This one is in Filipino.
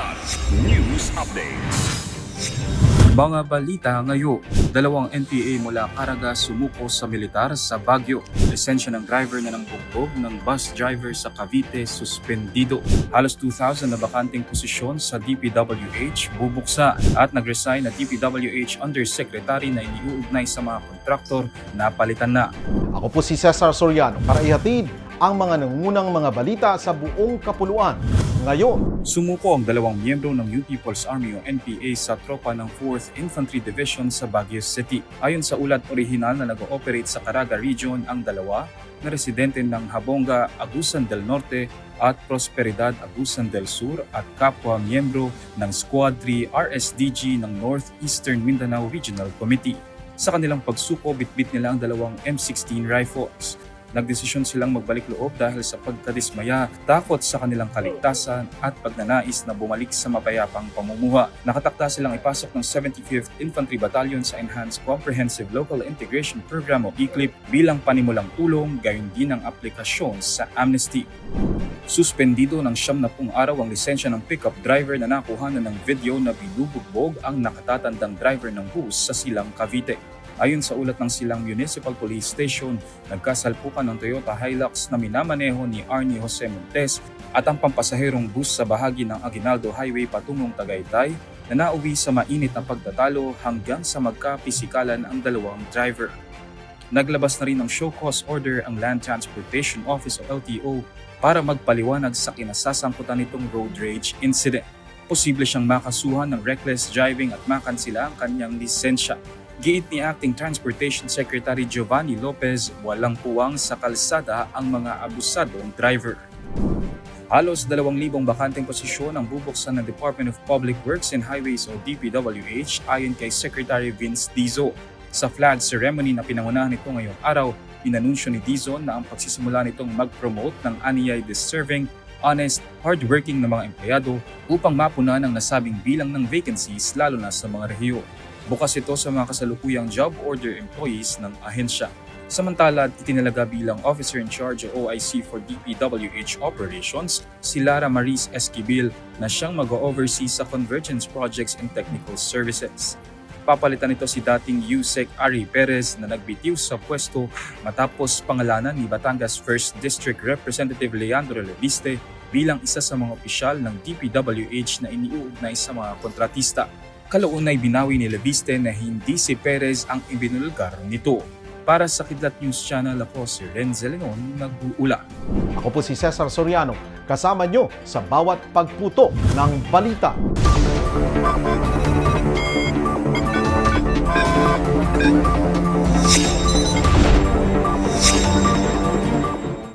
Kilat News Updates. Mga balita ngayon, dalawang NPA mula Caraga sumuko sa militar sa Baguio. Lisensya ng driver na ng bugbog ng bus driver sa Cavite suspendido. Halos 2,000 na bakanting posisyon sa DPWH bubuksa at nag-resign na DPWH Undersecretary na iniuugnay sa mga kontraktor na palitan na. Ako po si Cesar Soriano para ihatid ang mga nangunang mga balita sa buong kapuluan. Ngayon, Sumuko ang dalawang miyembro ng New People's Army o NPA sa tropa ng 4th Infantry Division sa Baguio City. Ayon sa ulat orihinal na nag-ooperate sa Caraga Region ang dalawa na residente ng Habonga, Agusan del Norte at Prosperidad, Agusan del Sur at kapwa miyembro ng Squad 3 RSDG ng Northeastern Mindanao Regional Committee. Sa kanilang pagsuko, bitbit nila ang dalawang M16 rifles. Nagdesisyon silang magbalik loob dahil sa pagkadismaya, takot sa kanilang kaligtasan at pagnanais na bumalik sa mapayapang pamumuha. Nakatakda silang ipasok ng 75th Infantry Battalion sa Enhanced Comprehensive Local Integration Program o ECLIP bilang panimulang tulong gayon din ang aplikasyon sa amnesty. Suspendido ng siyam na pung araw ang lisensya ng pickup driver na nakuha na ng video na binubugbog ang nakatatandang driver ng bus sa Silang Cavite. Ayon sa ulat ng Silang Municipal Police Station, nagkasalpukan ng Toyota Hilux na minamaneho ni Arnie Jose Montes at ang pampasaherong bus sa bahagi ng Aguinaldo Highway patungong Tagaytay na nauwi sa mainit na pagtatalo hanggang sa magkapisikalan ang dalawang driver. Naglabas na rin ng show cause order ang Land Transportation Office o LTO para magpaliwanag sa kinasasangkutan nitong road rage incident. Posible siyang makasuhan ng reckless driving at makansila ang kanyang lisensya. Giit ni Acting Transportation Secretary Giovanni Lopez, walang puwang sa kalsada ang mga abusadong driver. Halos 2,000 bakanteng posisyon ang bubuksan ng Department of Public Works and Highways o DPWH ayon kay Secretary Vince Dizo. Sa flag ceremony na pinangunahan nito ngayong araw, inanunsyo ni Dizon na ang pagsisimula nitong mag-promote ng aniyay deserving, honest, hardworking na mga empleyado upang mapunan ang nasabing bilang ng vacancies lalo na sa mga rehiyon. Bukas ito sa mga kasalukuyang job order employees ng ahensya. Samantala, itinalaga bilang Officer in Charge o OIC for DPWH Operations si Lara Maris Esquibil na siyang mag-oversee sa Convergence Projects and Technical Services. Papalitan ito si dating USEC Ari Perez na nagbitiw sa pwesto matapos pangalanan ni Batangas 1st District Representative Leandro Leviste bilang isa sa mga opisyal ng DPWH na iniuugnay sa mga kontratista. Kalaunay binawi ni Leviste na hindi si Perez ang ibinulgar nito. Para sa Kidlat News Channel, ako si Renzel Leon, nag-uula. ako po si Cesar Soriano, kasama nyo sa bawat pagputo ng balita.